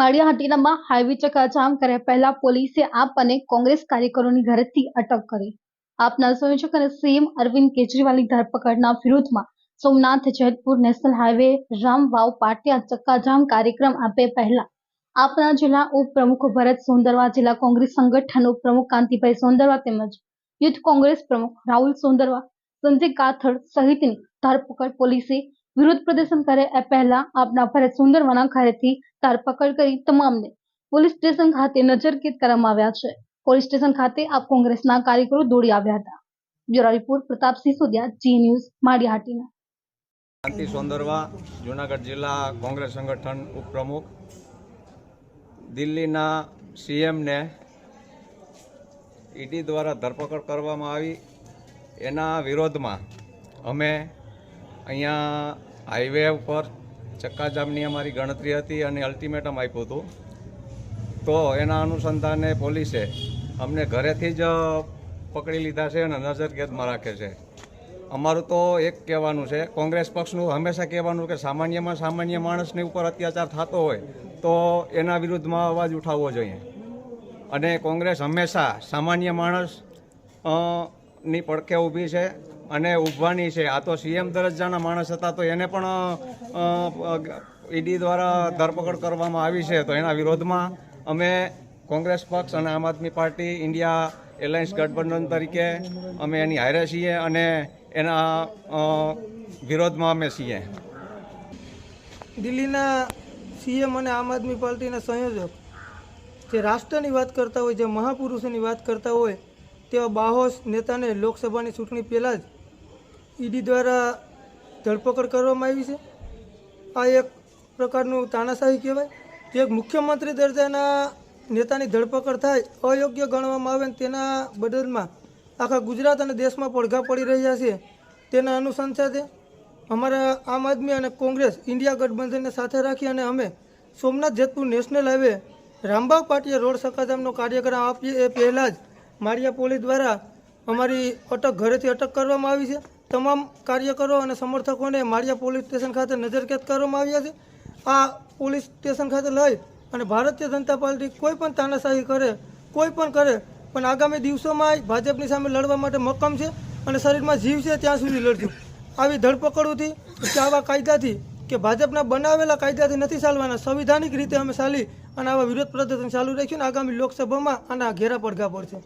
માળિયાહાટીનામાં highway ચકાચામ કર્યા પહેલા પોલીસે આપ અને કોંગ્રેસ કાર્યકરોની ઘરેથી અટક કરી. આપના સંયોજક અને સીએમ અરવિંદ કેજરીવાલની ધરપકડના વિરોધમાં સોમનાથ, જેતપુર નેશનલ હાઈવે, રામવાવ, પાટિયા, ચક્કાજામ કાર્યક્રમ આપે પહેલા. આપના જિલ્લા ઉપપ્રમુખ ભરત સોંદરવા, જિલ્લા કોંગ્રેસ સંગઠન ઉપપ્રમુખ કાંતિભાઈ સોંદરવા તેમજ યુથ કોંગ્રેસ પ્રમુખ રાહુલ સોંદરવા, સંજય કાથડ સહિતની ધરપકડ પોલીસે વિરોધ પ્રદર્શન કરે પહેલા આપના ભરત સુંદરવાના ઘરેથી ધરપકડ કરી તમામને પોલીસ સ્ટેશન ખાતે નજરકેદ કરવામાં આવ્યા છે. પોલીસ સ્ટેશન ખાતે આપ કોંગ્રેસના કાર્યકરો દોડી આવ્યા હતા. Bureau report Pratapsinh Sudhiya Zee news, Maliyahatina. Shanti Sondarva, Junagadh જિલ્લા કોંગ્રેસ સંગઠન ઉપપ્રમુખ. દિલ્હીના સીએમને ઈડી દ્વારા ધરપકડ કરવામાં આવી. એના વિરોધમાં અમે અહીંયા હાઈવે ઉપર ચક્કાજામની અમારી ગણતરી હતી અને અલ્ટિમેટમ આપ્યું હતું. તો એના અનુસંધાને પોલીસે અમને ઘરેથી જ પકડી લીધા છે અને નજરકેદમાં રાખે છે. અમારું તો એક કહેવાનું છે, કોંગ્રેસ પક્ષનું હંમેશા કહેવાનું કે સામાન્યમાં સામાન્ય માણસની ઉપર અત્યાચાર થતો હોય તો એના વિરુદ્ધમાં અવાજ ઉઠાવવો જોઈએ. અને કોંગ્રેસ હંમેશા સામાન્ય માણસ ની પડખે ઊભી છે અને ઊભવાની છે. આ તો સીએમ દરજ્જાના માણસ હતા, તો એને પણ ઈડી દ્વારા ધરપકડ કરવામાં આવી છે. તો એના વિરોધમાં અમે કોંગ્રેસ પક્ષ અને આમ આદમી પાર્ટી, ઇન્ડિયા એલાયન્સ ગઠબંધન તરીકે અમે એની હારે છીએ અને એના વિરોધમાં અમે છીએ. દિલ્હીના સીએમ અને આમ આદમી પાર્ટીના સંયોજક જે રાષ્ટ્રની વાત કરતા હોય, જે મહાપુરુષોની વાત કરતા હોય તેવા બાહોશ નેતાને લોકસભાની ચૂંટણી પહેલાં જ ઈડી દ્વારા ધરપકડ કરવામાં આવી છે. આ એક પ્રકારનું તાનાશાહી કહેવાય. જે મુખ્યમંત્રી દરજાના નેતાની ધરપકડ થાય, અયોગ્ય ગણવામાં આવે તેના બદલમાં આખા ગુજરાત અને દેશમાં પડઘા પડી રહ્યા છે. તેના અનુસંધાને અમારા આમ આદમી અને કોંગ્રેસ ઇન્ડિયા ગઠબંધનને સાથે રાખી અને અમે સોમનાથ જેતપુર નેશનલ હાઈવે રામબાગ પાટીયા રોડ સકાધામનો કાર્યક્રમ આપીએ એ પહેલાં જ માળિયા પોલીસ દ્વારા અમારી અટક ઘરેથી અટક કરવામાં આવી છે. તમામ કાર્યકરો અને સમર્થકોને માળિયા પોલીસ સ્ટેશન ખાતે નજરકેદ કરવામાં આવ્યા છે. આ પોલીસ સ્ટેશન ખાતે લઈ અને ભારતીય જનતા પાર્ટી કોઈ પણ તાનાશાહી કરે, કોઈ પણ કરે, પણ આગામી દિવસોમાં ભાજપની સામે લડવા માટે મક્કમ છે અને શરીરમાં જીવ છે ત્યાં સુધી લડશું આવી ધરપકડોથી કે આવા કાયદાથી કે ભાજપના બનાવેલા કાયદાથી નથી ચાલવાના, સંવિધાનિક રીતે અમે ચાલી અને આવા વિરોધ પ્રદર્શન ચાલુ રાખ્યું અને આગામી લોકસભામાં આના ઘેરા પડઘા પડશે.